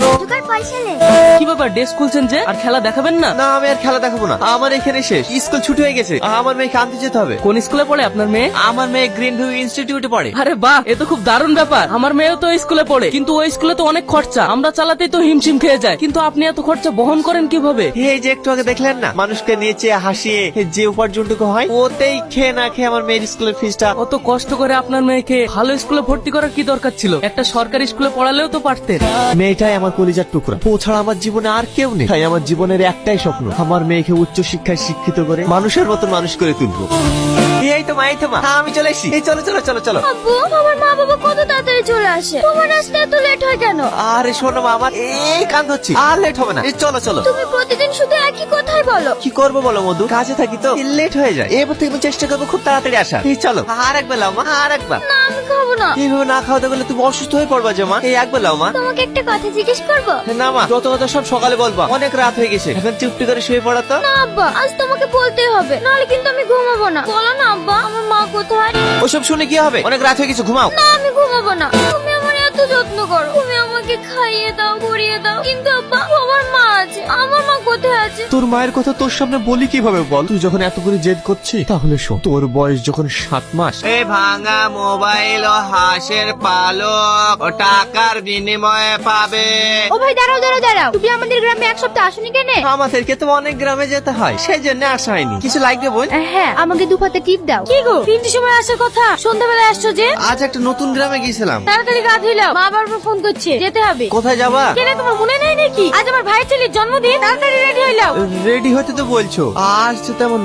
Joker কি ব্যাপার desk খুলছেন যে? আর খেলা দেখাবেন না? না আমি আর খেলা দেখাবো না। আমার এখানে শেষ। স্কুল ছুটি হয়ে গেছে। আমার মেয়েকে আনতে যেতে হবে। কোন স্কুলে পড়ে আপনার মেয়ে? আমার মেয়ে গ্রিন ভিউ ইনস্টিটিউটে পড়ে। আরে বাহ এ তো খুব দারুণ ব্যাপার। আমার মেয়েও তো স্কুলে পড়ে কিন্তু ওই স্কুলে তো অনেক খরচা। আমরা চালাতেই তো হিমশিম খেয়ে যায়। কিন্তু আপনি এত খরচা বহন করেন কীভাবে? এই যে একটু আগে দেখলেন না? মানুষকে নিচে হাসিয়ে যে উপার্জনটুকু হয় ওতেই খেয়ে না খেয়ে আমার মেয়ের স্কুলের ফিসটা অত কষ্ট করে আপনার মেয়েকে ভালো স্কুলে ভর্তি করার কি দরকার ছিল? একটা সরকারি স্কুলে পড়ালেও তো পারতেন। মেয়েটাই আমার কলিজার টুকরা ও ছাড়া আমার জীবনে আর কেউ নেই। তাই আমার জীবনের একটাই স্বপ্ন আমার মেয়েকে উচ্চ শিক্ষায় শিক্ষিত করে মানুষের মতন মানুষ করে তুলবো। এই তো মা এই তো মা। হ্যাঁ, আমি চলে এসেছি। এই চলো চলো চলো চলো। আব্বু আমার মা বাবা কত তাড়াতাড়ি চলে আসে? তোমার আসতে এত লেট হয় কেন? আরে শোনো মা আমার এই কান হচ্ছে। আর লেট হবে না। এই চলো চলো। তুমি প্রতিদিন শুধু একই কথাই বলো। কি করব বলো মধু? কাজে থাকি তো। লেট হয়ে যায়। এবার থেকে আমি চেষ্টা করব খুব তাড়াতাড়ি আসা এই চলো। আর একবার লাও মা আর একবার। না আমি খাব না। এইভাবে না খাওয়াতে গেলে তুমি অসুস্থ হয়ে পড়বা যে মা। এই একবার লাও মা। তোমাকে একটা কথা জিজ্ঞেস করব? না মা যত কথা সব সকালে বলবা। অনেক রাত হয়ে গেছে। এখন চুপটি করে শুয়ে পড়া তো। না আব্বা আজ তোমাকে বলতেই হবে। নাহলে কিন্তু আমি ঘুমাবো না। বলো না আব্বা আমার মা কোথায়? ওসব শুনে কি হবে? অনেক রাত হয়ে গেছে ঘুমাও। না আমি ঘুমাবো না। তুমি এত যত্ন করো। তুমি আমাকে খাইয়ে দাও পরিয়ে দাও। কিন্তু আব্বা আমার মা আছে। আমার মা কোথায় আছে? তোর মায়ের কথা তোর সামনে বলি কীভাবে বল? তুই যখন এত করে জেদ করছিস তাহলে শোন। তোর বয়স যখন সাত মাস এ ভাঙা মোবাইল ও হাঁসের পালক ও টাকার বিনিময়ে পাবে। ও ভাই দাঁড়াও দাঁড়াও দাঁড়াও। তুমি আমাদের গ্রামে এক সপ্তাহ আসুনি কেন? আমাদেরকে তো অনেক গ্রামে যেতে হয় সেই জন্য আসা হয়নি। কিছু লাগবে বোন। হ্যাঁ আমাকে দু পাতে টিপ দাও। কি গো? তিনটের সময় আসার কথা? সন্ধ্যাবেলা আসছো যে? আজ একটা নতুন গ্রামে গিয়েছিলাম। তাড়াতাড়ি গা মা বারবার ফোন করছে। যেতে হবে। কোথায় যাবা? কেন তোমার মনে নেই নাকি? আজ আমার ভাইয়ের ছেলের জন্মদিন। তাড়াতাড়ি রেডি হইলাও রেডি হতে তো বলছো। আজ তো তেমন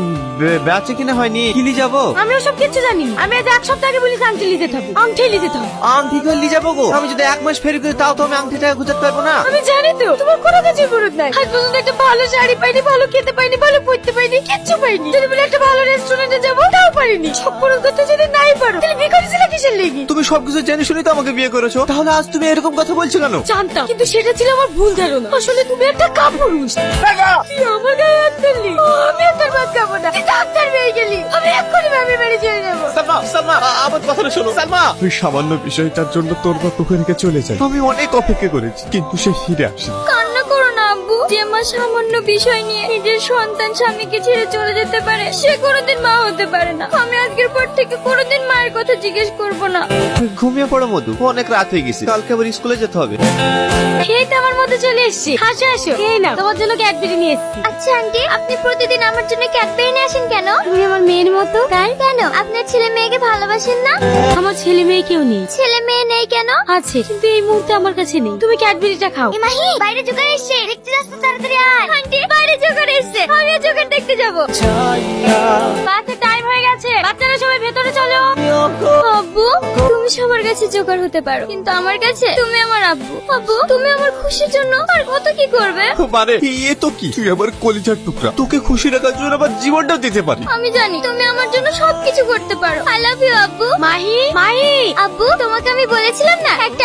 বেচে কিনা হয়নি। কিলি যাব? আমি ওসব কিছু জানি না। আমি আজ এক সপ্তাহ আগে বলিস আংটি লিতে থাকব আংটি লিতে থাকব আংটি করে নিয়ে যাব গো। আমি যদি এক মাস ফেরি করি তাও তো আমি আংটি টাকা গুজাতে পারব না। আমি জানি তো তোমার কোনো কাছে মুরত নাই। আজ পর্যন্ত একটা ভালো শাড়ি পাইনি ভালো খেতে পাইনি ভালো পড়তে পাইনি কিচ্ছু পাইনি। যদি বলে একটা ভালো রেস্টুরেন্টে যাব তাও পারিনি। সব পূরণ করতে যদি নাই পারো তাহলে কিসের লেগে? তুমি সবকিছু জেনে শুনে তো আমাকে বিয়ে করেছ। তাহলে আজ তুমি এরকম কথা বলছো কেন? জানতাম কিন্তু সেটা ছিল আমার ভুল ধারণা। আসলে তুমি একটা কাপুরুষ। তুই আমার গায়ে হাত তুললি আমি তোর খাব না। তুই ডাক্তার পেয়ে গেলি। আমি এক্ষুনি ভাবি বাড়ি চলে যাব। সালমা সালমা আ- আমার কথাটা শোনো। সালমা! ওই সামান্য বিষয়টার জন্য তোর বাপ তোকে রেখে চলে যায় আমি অনেক অপেক্ষা করেছি কিন্তু সে ফিরে আসে যে মা সামান্য বিষয় নিয়ে নিজের সন্তান স্বামীকে ছেড়ে চলে যেতে পারে সে কোনোদিন মা হতে পারে না। আমি আজকের পর থেকে কোনোদিন মায়ের কথা জিজ্ঞেস করব না। ঘুমিয়ে পড়ো মধু অনেক রাত হয়ে গেছে কালকে আবার স্কুলে যেতে হবে। এই তো আমার মতো চলে এসেছি। হাসো হাসো এই না তোমার জন্য ক্যাডবেরি নিয়ে এসেছি। আচ্ছা আন্টি আপনি প্রতিদিন আমার জন্য ক্যাডবেরি নিয়ে আসেন কেন? তুমি আমার মেয়ের মতো? তাই কেন? আপনার ছেলে মেয়েকে ভালোবাসেন না? আমার ছেলে মেয়ে কেউ নেই। ছেলে মেয়ে নেই কেন? আছে কিন্তু এই মুহূর্তে আমার কাছে নেই। তুমি ক্যাডবেরিটা খাও। মাহি বাইরে জোগাড় এসছে দেখতে তো তাড়াতাড়ি আয়। আন্টি বাইরে জোগাড় এসছে। আমিও জোগাড় দেখতে যাব। বাসে টাইম হয়ে গেছে। বাচ্চারা সবাই ভেতরে চলো। আব্বু তুমি সবার কাছে জোগাড় হতে পারো। কিন্তু আমার কাছে তুমি আমার আব্বু। আব্বু তুমি আমার খুশির জন্য আর কত কি করবে? মানে এ তো কি? তুই আমার কলিজার টুকরা। তোকে খুশি রাখার জন্য আমার জীবনটা দিতে পারি। আমি জানি তুমি আমার জন্য সবকিছু করতে পারো। আই লাভ ইউ আব্বু। মাহি মাহি। আব্বু তোমাকে আমি বলেছিলাম না একটা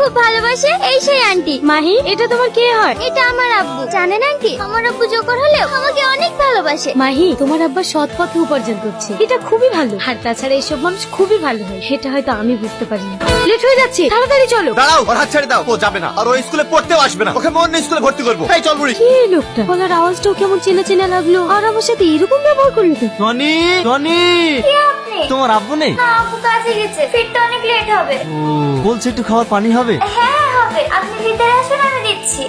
খুব ভালোবাসে এই সেই আন্টি। মাহি এটা তোমার কে হয়? এটা আমার আব্বু। জানেন আন্টি? আমার আব্বু জোকর হলেও আমাকে অনেক ভালোবাসে। মাহি তোমার আব্বা সৎ পথে উপার্জন করছে। এটা খুবই ভালো। আর তাছাড়া এসব মানুষ খুবই ভালো হয়। সেটা হয়তো আমি বুঝতে পারিনি। লেট হয়ে যাচ্ছে। তাড়াতাড়ি চলো। দাঁড়াও ওর হাত ছেড়ে দাও। ও যাবে না। আর ওই স্কুলে পড়তেও আসবে না। ওকে মন স্কুলে ভর্তি করব। এই চল বুড়ি। কি লোকটা? গলার আওয়াজটাও কেমন চেনা চেনা লাগল। আর আমার সাথে এরকম ব্যবহার করল তো টনি টনি তোমার আব্বু নেই? না আব্বু কাজে গেছে। ফিরতে অনেক লেট হবে। বলছে একটু খাওয়ার পানি হবে? হ্যাঁ হবে। আপনি ভিতরে আসুন আমি দিচ্ছি।